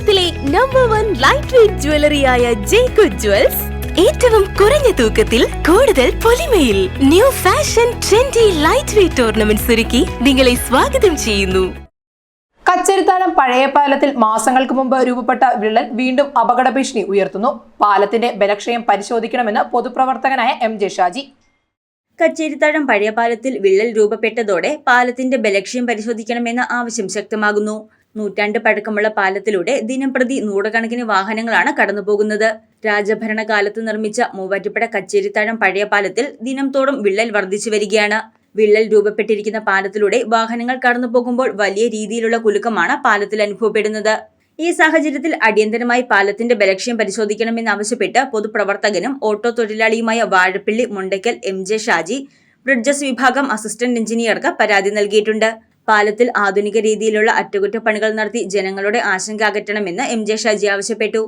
കേരളത്തിലെ number one light weight ജ്വല്ലറിയായ ജേക്കു jewels ഏറ്റവും കുറഞ്ഞ തൂക്കത്തിൽ കൂടുതൽ പൊലിമയിൽ new fashion trendy light weight ornaments ഒരുക്കി നിങ്ങളെ സ്വാഗതം ചെയ്യുന്നു. കച്ചേരിത്താഴം പഴയ പാലത്തിൽ മാസങ്ങൾക്ക് മുമ്പ് രൂപപ്പെട്ട വിള്ളൽ വീണ്ടും അപകട ഭീഷണി ഉയർത്തുന്നു. പാലത്തിന്റെ ബലക്ഷയം പരിശോധിക്കണമെന്ന് പൊതുപ്രവർത്തകനായ എം ജെ ഷാജി. കച്ചേരിത്താഴം പഴയ പാലത്തിൽ വിള്ളൽ രൂപപ്പെട്ടതോടെ പാലത്തിന്റെ ബലക്ഷ്യം പരിശോധിക്കണമെന്ന ആവശ്യം ശക്തമാകുന്നു. നൂറ്റാണ്ട് പഴക്കമുള്ള പാലത്തിലൂടെ ദിനംപ്രതി നൂറുകണക്കിന് വാഹനങ്ങളാണ് കടന്നുപോകുന്നത്. രാജഭരണകാലത്ത് നിർമ്മിച്ച മൂവാറ്റുപുഴ കച്ചേരിത്താഴം പഴയ പാലത്തിൽ ദിനംതോറും വിള്ളൽ വർദ്ധിച്ചു വരികയാണ്. വിള്ളൽ രൂപപ്പെട്ടിരിക്കുന്ന പാലത്തിലൂടെ വാഹനങ്ങൾ കടന്നുപോകുമ്പോൾ വലിയ രീതിയിലുള്ള കുലുക്കമാണ് പാലത്തിൽ അനുഭവപ്പെടുന്നത്. ഈ സാഹചര്യത്തിൽ അടിയന്തരമായി പാലത്തിന്റെ ബലക്ഷ്യം പരിശോധിക്കണമെന്നാവശ്യപ്പെട്ട് പൊതുപ്രവർത്തകനും auto തൊഴിലാളിയുമായ Vazhappilly Mundackal M J Shaji bridges വിഭാഗം അസിസ്റ്റന്റ് എഞ്ചിനീയർക്ക് പരാതി നൽകിയിട്ടുണ്ട്. പാലത്തിൽ ആധുനിക രീതിയിലുള്ള അറ്റകുറ്റപ്പണികൾ നടത്തി ജനങ്ങളുടെ ആശങ്ക അകറ്റണമെന്ന് എം ജെ ഷാജി ആവശ്യപ്പെട്ടു.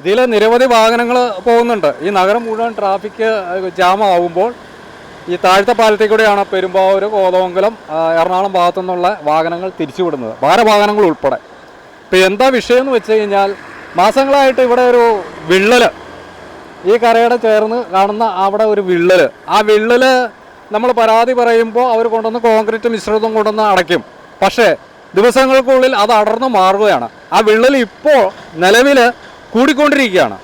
ഇതിൽ നിരവധി വാഹനങ്ങൾ പോകുന്നുണ്ട്. ഈ നഗരം മുഴുവൻ ട്രാഫിക് ജാം ആവുമ്പോൾ ഈ താഴ്ത്ത പാലത്തിൽ കൂടെയാണ് പെരുമ്പാവൂർ കോതമംഗലം എറണാകുളം ഭാഗത്തു നിന്നുള്ള വാഹനങ്ങൾ തിരിച്ചുവിടുന്നത്. ഭാരവാഹനങ്ങൾ ഉൾപ്പെടെ. ഇപ്പോൾ എന്താ വിഷയം എന്ന് വെച്ച് കഴിഞ്ഞാൽ മാസങ്ങളായിട്ട് ഇവിടെ ഒരു വിള്ളൽ ഈ കരയുടെ ചേർന്ന് കാണുന്ന അവിടെ ഒരു വിള്ളൽ ആ വിള്ളൽ നമ്മൾ പരാതി പറയുമ്പോൾ അവർ കൊണ്ടുവന്ന് കോൺക്രീറ്റ് മിശ്രിതം കൊണ്ടുവന്ന് അടയ്ക്കും. പക്ഷേ ദിവസങ്ങൾക്കുള്ളിൽ അത് അടർന്നു മാറുകയാണ്. ആ വിള്ളൽ ഇപ്പോൾ നിലവിൽ കൂടിക്കൊണ്ടിരിക്കുകയാണ്.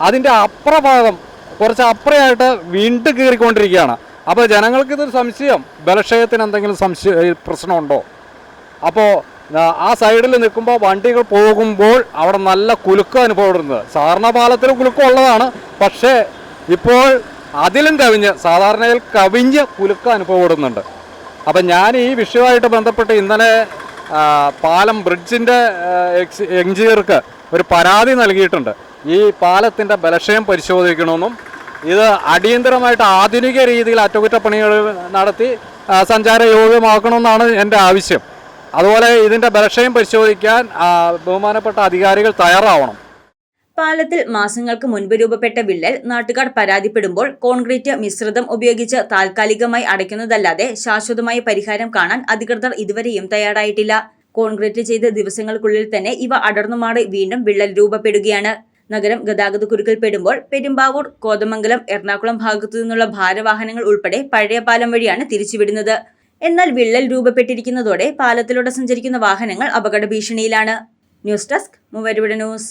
അതിന്റെ അപ്രഭാഗം കുറച്ച് അപ്പുറയായിട്ട് വീണ്ടും കീറിക്കൊണ്ടിരിക്കുകയാണ്. അപ്പോൾ ജനങ്ങൾക്ക് ഇതൊരു സംശയം. ബലക്ഷയത്തിന് എന്തെങ്കിലും സംശയ പ്രശ്നമുണ്ടോ? അപ്പോൾ ആ സൈഡിൽ നിൽക്കുമ്പോൾ വണ്ടികൾ പോകുമ്പോൾ അവിടെ നല്ല കുലുക്കം അനുഭവപ്പെടുന്നത്. സാധാരണ പാലത്തിൽ കുലുക്കം ഉള്ളതാണ്. പക്ഷേ ഇപ്പോൾ അതിലും കവിഞ്ഞ് സാധാരണയിൽ കവിഞ്ഞ് കുലുക്ക അനുഭവപ്പെടുന്നുണ്ട്. അപ്പം ഞാൻ ഈ വിഷയമായിട്ട് ബന്ധപ്പെട്ട് ഇന്നലെ പാലം ബ്രിഡ്ജിന്റെ എഞ്ചിനീയർക്ക് ഒരു പരാതി നൽകിയിട്ടുണ്ട്. ഈ പാലത്തിന്റെ ബലക്ഷയം പരിശോധിക്കണമെന്നും ഇത് അടിയന്തരമായിട്ട് ആധുനിക രീതിയിൽ അറ്റകുറ്റപ്പണികൾ നടത്തി സഞ്ചാര സഞ്ചാരയോഗ്യമാക്കണമെന്നാണ് എന്റെ ആവശ്യം. അതുപോലെ ഇതിന്റെ ബലക്ഷയം പരിശോധിക്കാൻ ബഹുമാനപ്പെട്ട അധികാരികൾ തയ്യാറാവണം. പാലത്തിൽ മാസങ്ങൾക്ക് മുൻപ് രൂപപ്പെട്ട വിള്ളൽ നാട്ടുകാർ പരാതിപ്പെടുമ്പോൾ കോൺക്രീറ്റ് മിശ്രിതം ഉപയോഗിച്ച് താൽക്കാലികമായി അടയ്ക്കുന്നതല്ലാതെ ശാശ്വതമായ പരിഹാരം കാണാൻ അധികൃതർ ഇതുവരെയും തയ്യാറായിട്ടില്ല. കോൺക്രീറ്റ് ചെയ്ത ദിവസങ്ങൾക്കുള്ളിൽ തന്നെ ഇവ അടർന്നുമാറി വീണ്ടും വിള്ളൽ രൂപപ്പെടുകയാണ്. നഗരം ഗതാഗത കുരുക്കിൽപ്പെടുമ്പോൾ പെരുമ്പാവൂർ കോതമംഗലം എറണാകുളം ഭാഗത്തു നിന്നുള്ള ഭാരവാഹനങ്ങൾ ഉൾപ്പെടെ പഴയ പാലം വഴിയാണ് തിരിച്ചുവിടുന്നത്. എന്നാൽ വിള്ളൽ രൂപപ്പെട്ടിരിക്കുന്നതോടെ പാലത്തിലൂടെ സഞ്ചരിക്കുന്ന വാഹനങ്ങൾ അപകട ഭീഷണിയിലാണ്. ന്യൂസ് ഡെസ്ക് മൂവരുവിടെ ന്യൂസ്.